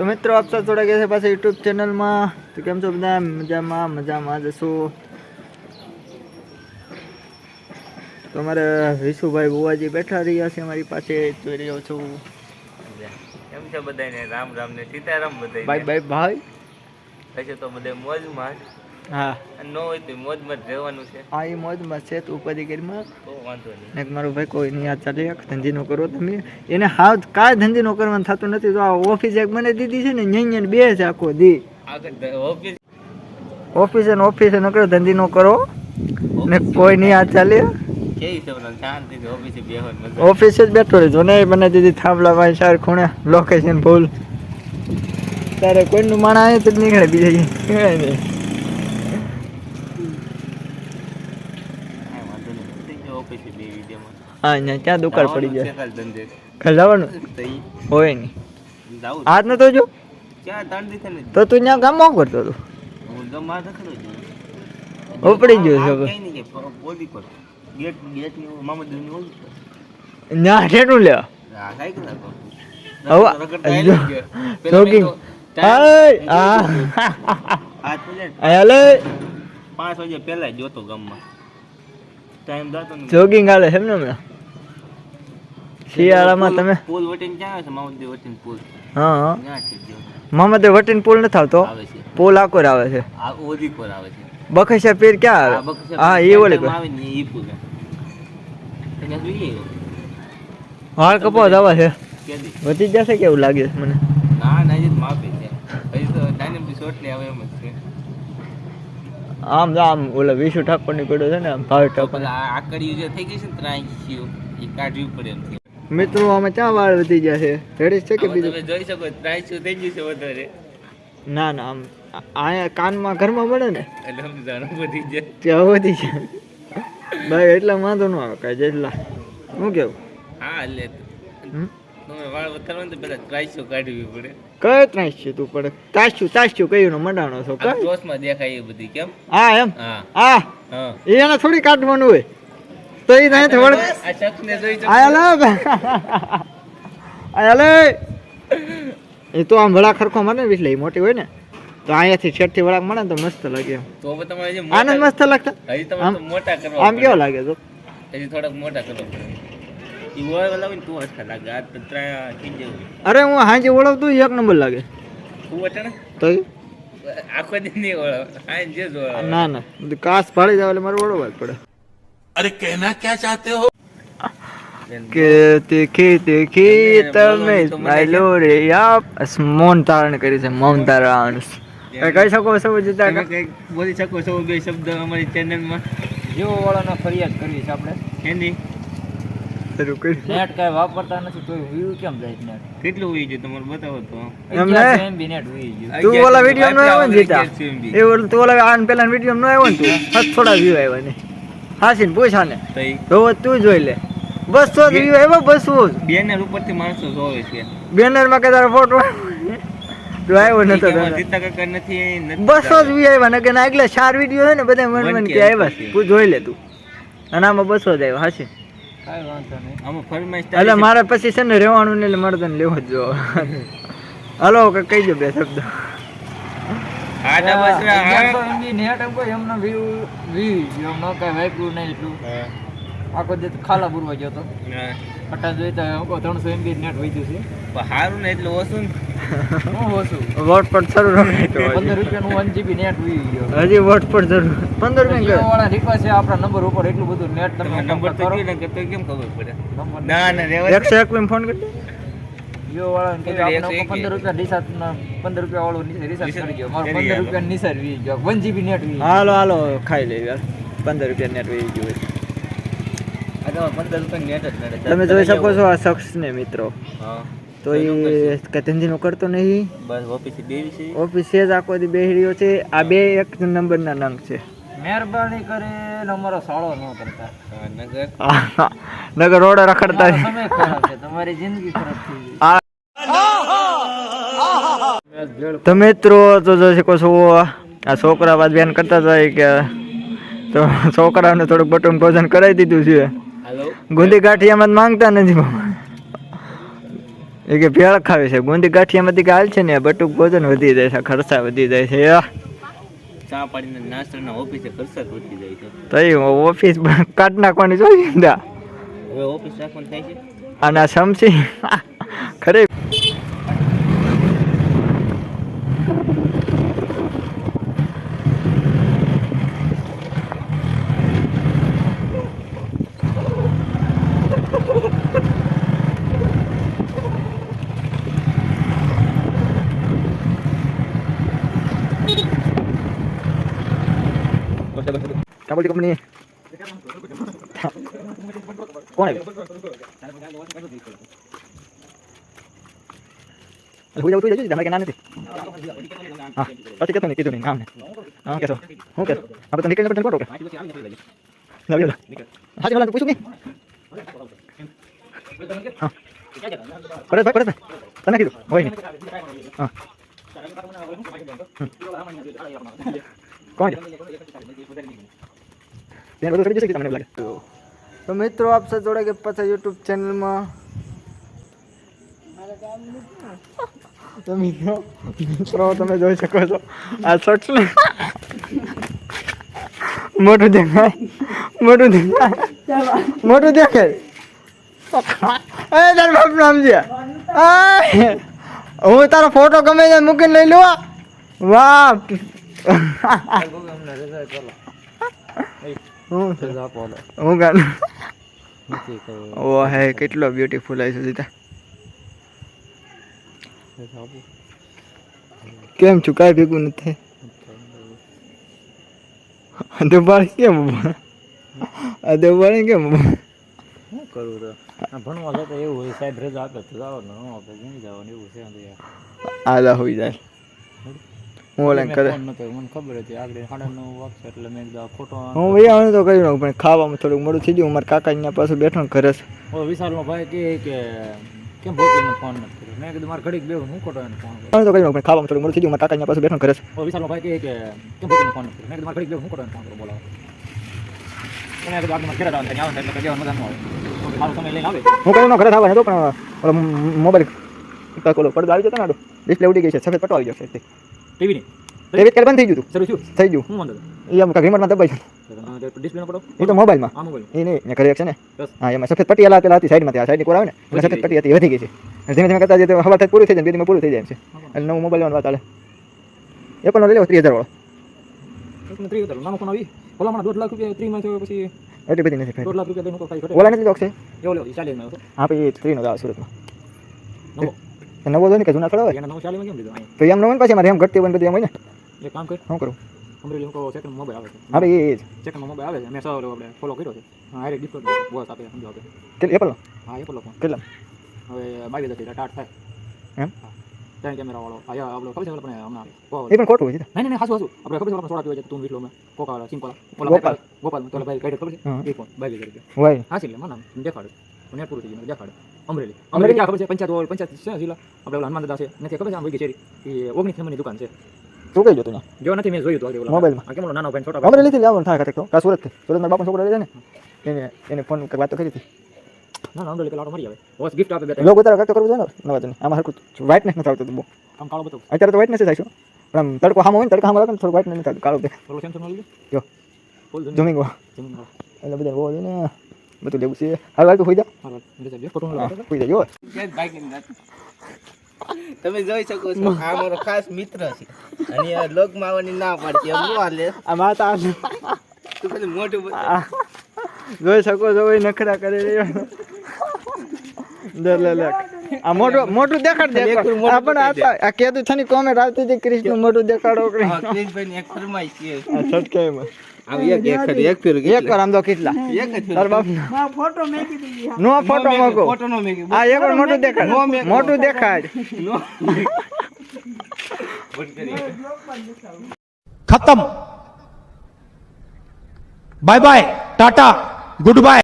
તો મિત્રો આપ સૌ થોડા ગયા છે પાછા યુટ્યુબ ચેનલમાં તો કેમ છો બધા? મજામાં મજામાં જશો તો અમારે વિશુભાઈ બુવાજી બેઠા રહ્યા છે અમારી પાસે. જોઈ રહ્યો છું. એમ છે બધાને રામ રામ ને સીતારામ બધા ભાઈ ભાઈ ભાઈ. પછી તો બધા મોજમાં. હા. નો ન હોય તો મોજમાં જ રહેવાનું છે. હા એ મોજમાં છે તું ઉપાધિ કરીમાં વાંધો નહીં. ને મારો ભાઈ કોઈ નહીં યાદ ચાલે એક ધંધી નો કરો. તમે એને હાવ કાંઈ ધંધીનો કરવાનું થતું નથી. તો આ ઓફિસ એક મને દીધી છે ને અહીંયા બે છે આખો દી. ઓફિસ ઓફિસ ઓફિસે ને ઓફિસે નકરો ધંધી નો કરો. ને કોઈ નહીં યાદ ચાલે. ઓફિસે મજા જ બેઠો રહેજો ને મને દીધી થાંભલા ભાઈ ચાર ખૂણે લોકેશન ભૂલ. તારે કોઈનું માણા આવે તો નીકળે બીજે નહીં કાંઈ વાંધો નહીં થઈ ગયો ઓફિસે બે વિડીયોમાં હા અહીંયા ક્યાં દુકાળ પડી જાય? ખાલી તો ઈ હોય નહીં. આજ નતો જો? ને તો તું ત્યાં ગામમાં કરતો હતો ગમા ઉપડી ગયો છે ની. ના ઠેઠું લેવા હાલી જોગિંગ મેં તો તો ને હાલે છે એમને હમણાં? શિયાળામાં તમે પુલ વટીને ક્યાં આવે છે? માઉન્ટ વટીને પુલ? હા હા. ક્યાં છે જો? મામા તે વટીને પુલ નથી આવતો. આવે પુલ આકોર આવે છે. આ ઓદી પર આવે છે. બખેશા પીર ક્યાં આવે? હા એ ઓલે આવે ને ઈ પુલ હાલ કપો દવા છે. વધી જશે કેવું લાગે છે મને? ના ના હજી માપે છે. તો આવે એમ જ છે. આમ આમ ઓલા વિશુ ઠાકોરની પડ્યો છે ને આમ ભાવ ઠાકોર. પેલા જે થઈ ગઈ છે ને ત્રાંસીઓ એ કાઢવી પડે એમ મિત્રો આમાં ક્યાં વાળ વધી ગયા છે. રેડી છે કે બીજું? તમે જોઈ શકો ત્રાંસીઓ થઈ ગયું છે વધારે. ના ના આમ અહીંયા કાનમાં ઘરમાં મળે ને? એટલે સમજાણું વધી જાય ત્યાં વધી જાય ભાઈ એટલા વાંધો ન આવે કાંઈ જેટલા. શું કેવું? હા એટલે? તમે વાળ વધારવા ને પેલા ત્રાંસીઓ કાઢવી પડે? કયો ત્રાસ છે તું પડે તાસ્યું તાસ્યું કયું નો મંડાણો છો કયો? ક્રોસમાં દેખાય એ બધી કેમ? હા એમ? હા. હા. એને થોડી કાઢવાનું હોય. તો એ આયા લે. એ તો આમ વળા ખરખો મારે ને એટલે મોટી હોય ને. તો અહીંયાથી છેડથી વળાક મળે ને તો મસ્ત લાગે તો તમારે આનંદ મસ્ત લાગતા? હજી તમારે આમ- મોટા કરવા આમ કેવો લાગે તો? હજી થોડાક મોટા પડે. ને જવું અરે હું હાંજે ઓળખતું એક નંબર લાગે. તું આખો દિન નહીં ઓળખ હા જે જોવા ના ના. કાસ ફાડી જાવ એટલે મારે ઓળખવા જ પડે. કે તીખી તીખી તમે સ્માઈલો રે આપ મૌન ધારણ કરી છે મૌન ધારણ. કહી શકો છો જીતા બોલી શકો છો બે શબ્દ અમારી ચેનલમાં જીઓ વાળાને ફરિયાદ કરવી છે આપણે. એની શરૂ કરી. નેટ કઈ વાપરતા નથી તો વ્યૂ કેમ જાય નેટ? કેટલું હોય છે તમારે બતાવો તો. એમ ને? એમબી નેટ હોઈ ગયું. તું ઓલા વીડિયો નો આવ્યો ને જીતા? એ ઓલું તું ઓલા આન પેલા વીડિયો નો આવ્યો ને તું? થોડા વ્યૂ આવ્યા ને. હાસીને પૂછા ને. તો તું જોઈ લે. બસો વ્યૂ આવ્યા બસો જ. બેનર ઉપરથી માણસો જોવે છે. બેનરમાં કે તારો ફોટો આવ્યો નતો બસો જ વ્યૂ આવ્યા ને કે ના એટલે ચાર વીડિયો છે ને બધા મન મન કે આવ્યા. તું જોઈ લે તું. અને આમાં બસો જ આવ્યા હાસીન કાંઈ વાંધો નહીં. આમાં ફરમાઈશ એટલે મારે પછી છે ને રહેવાનું ને એટલે મારે તને લેવો જ જો હલો કઈ કહી દો બે શબ્દ. હા તો આ- અગિયારસો નેટ એમ કોઈ એમનો વ્યૂ વ્યૂ એમ ન કાંઈ વાપર્યું નહીં એટલું. આખો દિવસ ખાલા પૂરવા ગયો તો. હા. અટા જોઈ તો એમ એમબી નેટ વધ્યું છે. પણ હારું ને એટલું ઓછું ને. હું ઓછું? વોટ શરૂ રખાય તો પંદર હજી. રૂપિયાનું વન જીબી નેટ વી ગયો. હજી વોટ પર જરૂર. પંદર જીઓ વાળા રિક્વેસ્ટ છે આપણા નંબર ઉપર એટલું બધું નેટ તમે નંબર તો કેમ ખબર પડે? ના ના રેવા દે. ફોન કરી જીઓ વાળાને કીધું આપણે પંદર રૂપિયા રિચાર્જ પંદર રૂપિયા વાળું રિચાર્જ કરી ગયો. મારો પંદર. રૂપિયા નિસાર વી ગયો. વન જીબી નેટ વી હાલો હાલો ખાઈ લે યાર. પંદર રૂપિયા નેટ વી ગયું હોય. આ તો પંદર રૂપિયા નેટ જ તમે જોઈ શકો છો આ શખ્સ ને મિત્રો. હા. તો એ ધંધીનો કરતો નહીં બસ ઓફિસે બેવી છે. ઓફિસે જ આખો દી રહ્યો છે. આ બે એક નંબરના નંગ છે. મહેરબાની કરીને અમારો સાળો ન કરતા. નગર. નગર રોડ રખડતા તમારી જિંદગી ખરાબ થઈ ગઈ. તો મિત્રો તો જો શકો છો આ છોકરા બાદ બેન કરતા જાય કે તો છોકરાઓને થોડુંક બટન ભોજન કરાવી દીધું છે. ગુંદી ગાંઠિયામાં માંગતા નથી એ કે ભેળ ખાવે છે. ગુંદી ગાંઠિયામાંથી કે હાલ છે ને બટુક ભોજન વધી જાય છે ખર્ચા વધી જાય છે ચા પાડીને નાસ્તાના ઓફિસે ખર્ચા વધી જાય છે. તો એ ઓફિસ કાઢ નાખવાની જોઈએ હવે ઓફિસ રાખવાનું થાય છે? અને આ સમસી કાબુલી કંપની કોણ આવ્યું હું જાઉં તું જજો તમારે કે ના નથી હા પછી કેતો નહીં કીધું નહીં નામ ને હા કેતો હું કેતો આપણે તો નીકળીને પછી કોટો કે લાવી લો હા ચાલો પૂછું નહીં હા પરત ભાઈ પરત ભાઈ તને કીધું હોય નહીં હા કોણ બધું કરી જશે કે તમને લાગે? તો મિત્રો આપ સાથે જોડે કે પાછા યુટ્યુબ ચેનલમાં તો મિત્રો મિત્રો તમે જોઈ શકો છો. આ શોર્ટ્સ ને. મોટું દેખાય. મોટું દેખાય. મોટું દેખાય. એ તાર બાપ નામ હું તારો ફોટો ગમે મૂકીને લઈ લો વાહ. હું? હું ગાનું? ઓ હે કેટલો બ્યુટીફુલ આવી છે સીતા. કેમ કાંઈ ભેગું નથી દેવાળી કેમ દેવાળી કેમ શું કરું તો? ભણવા જતા એવું હોય સાહેબ રજા આપે તો જવાનું ન આપે નહીં જવાનું એવું છે આલા હોઈ જાય. ઓલા કરે મને ખબર હતી. આગળ સાડા નવ વાગશે એટલે મેં કીધું હું ભાઈ તો કહ્યું પણ ખાવામાં થોડુંક મોડું થઈ ગયું. મારા કાકા અહીંયા પાછું બેઠો ને ઘરે ઓ ભાઈ કે કેમ ભોગીને ફોન નથી કર્યો? મેં કીધું મારે ઘડીક હું ખોટો એને ફોન કર્યો તો કર્યું પણ ખાવામાં થોડુંક મોડું થઈ ગયું. મારા કાકા અહીંયા પાછું બેઠો ઘરે ઓ ભાઈ કે કેમ ફોન નથી કર્યો? મેં કીધું મારે ઘડીક બેહું હું ખોટો એને ફોન કર્યો બોલાવો. હું કર્યું ઘરે થવા હતો પણ મોબાઈલ પડદો આવી જતો ને ડિસ્પ્લે ઉડી ગઈ છે. સફેદ પટો આવી ગયો છે તે ટીવી એવી બંધ થઈ ગયું શરૂ થયું? થઈ ગયું. હું વાંધો એ આમ રિમોટમાં દબાઈ ગયું. ડિસ્પ્લે પડો? એ તો મોબાઈલમાં આ મોબાઈલ એ નહીં ને ઘરે એક છે ને. હા એમાં સફેદ પટ્ટી આલા પેલા હતી સાઈડમાં આ સાઈડની ની આવે ને એટલે સફેદ પટ્ટી હતી વધી ગઈ છે. ધીમે ધીમે કરતા જઈએ હવા થાય પૂરું થઈ જાય બે દિવસમાં પૂરું થઈ જાય છે. એટલે નવો મોબાઈલ વાત ચાલે એ પણ લઈ લેવો ત્રીસ હજાર વાળો. ત્રીસ હજાર નાનો ફોન આવી. ઓલા મને દોઢ લાખ રૂપિયા ત્રીમાં થયો પછી એટલી બધી નથી દોઢ લાખ રૂપિયા ઓલા નથી લોક એવો લેવો ચાલીસમાં હા પછી ત્રીનો આવે સુરતમાં. નવો તો ને કે જૂના થોડા હોય એના નવો ચાલીસમાં કેમ લીધો તો એમ નવો ને પછી મારે એમ ઘટતી હોય ને બધું એમ હોય ને એક કામ કર શું કરું અમરેલી હું કહું સેકન્ડ મોબાઈલ આવે છે હા ભાઈ એ જ સેકન્ડ મોબાઈલ આવે છે મેં સવારે આપણે ફોલો કર્યો છે હા અરે ડિસ્કાઉન્ટ બોસ આપે સમજો આપે કેટલી એપલ હા એપલ ફોન કેટલા હવે બાવીસ હજાર ટાટ થાય એમ ત્યાં ત્રણ કેમેરા વાળો આયા આપણો ખબર છે આપણે હમણાં એ પણ ખોટું છે નહીં નહીં હાસુ હાસુ આપણે ખબર છે આપણે સોડા પીવા જતો તું વીટલો મેં કોકા સિંકોલા ગોપાલ. ગોપાલ તો ભાઈ કઈ ખબર છે એ ફોન બાવીસ હજાર હોય હાસી એટલે મને દેખાડે મને પૂરું થઈ ગયું મને દેખાડે અમરેલી. અમરેલી? ક્યાં ખબર છે? પંચાયત હોય પંચાયત છે જિલ્લા. આપણે ઓલા હનુમાન દાદા છે. નથી ખબર છે? આમ વૈગી ચેરી. એ ઓગણીસ નંબરની દુકાન છે. તું કઈ જોતું જો નથી મેં જોયું ઓલા. મોબાઈલમાં? કેમ નાનો ભાઈ છોટા અમરેલી લીધી લાવવાનું થાય કાંઈક તો. કા સુરત સુરત મારા બાપનો છોકરો રહે ને? એને એને ફોન કરી વાત તો કરી હતી. ના ના અમરેલી પેલા મરી આવે. બસ ગિફ્ટ આપે બેટા. લોકો તારા કાંઈક કરવું છે ને? નવા જને. આમાં હરકું વ્હાઇટનેસ નથી આવતું બહુ. આમ કાળો બતાવું. અત્યારે તો વ્હાઇટનેસ થાય છે પણ આમ તડકો હામો હોય ને તડકો હામો લાગે ને થોડું વ્હાઇટનેસ નથી કાળું દેખાય. જો. જમીન એટલે બધા બહુ ને બધું લેવું છે હાલ હાલ તો હોઈ જા હોઈ જા જો ક્યાંય ભાગી નથી. તમે જોઈ શકો છો આ મારો ખાસ મિત્ર છે અને આ લોગમાં આવવાની ના પાડતી હું હાલે આ માતા તું ખાલી મોટું બધું આ જોઈ શકો છો ભાઈ નખરા કરી રહ્યો લે લે લે આ મોટું મોટું દેખાડ દે એકલું મોઢું આ પણ આ તો- આ કેતું છે ને કોમેન્ટ આવતી હતી કૃષ્ણ મોટું દેખાડો હા, કૃષ્ણ ક્રિશભાઈની એક ફરમાઈશ છે આ છટકે એમાં આમ એક એક ફેર- એક ફેર એક વાર આમ તો કેટલા એક જ ફેર. તાર બાપ નો ફોટો નો મેં- મોકો ફોટો નો મેં કીધું. આ એક વાર મોટું દેખાડ નો મેં- મોટું દેખાડ નો. બંધ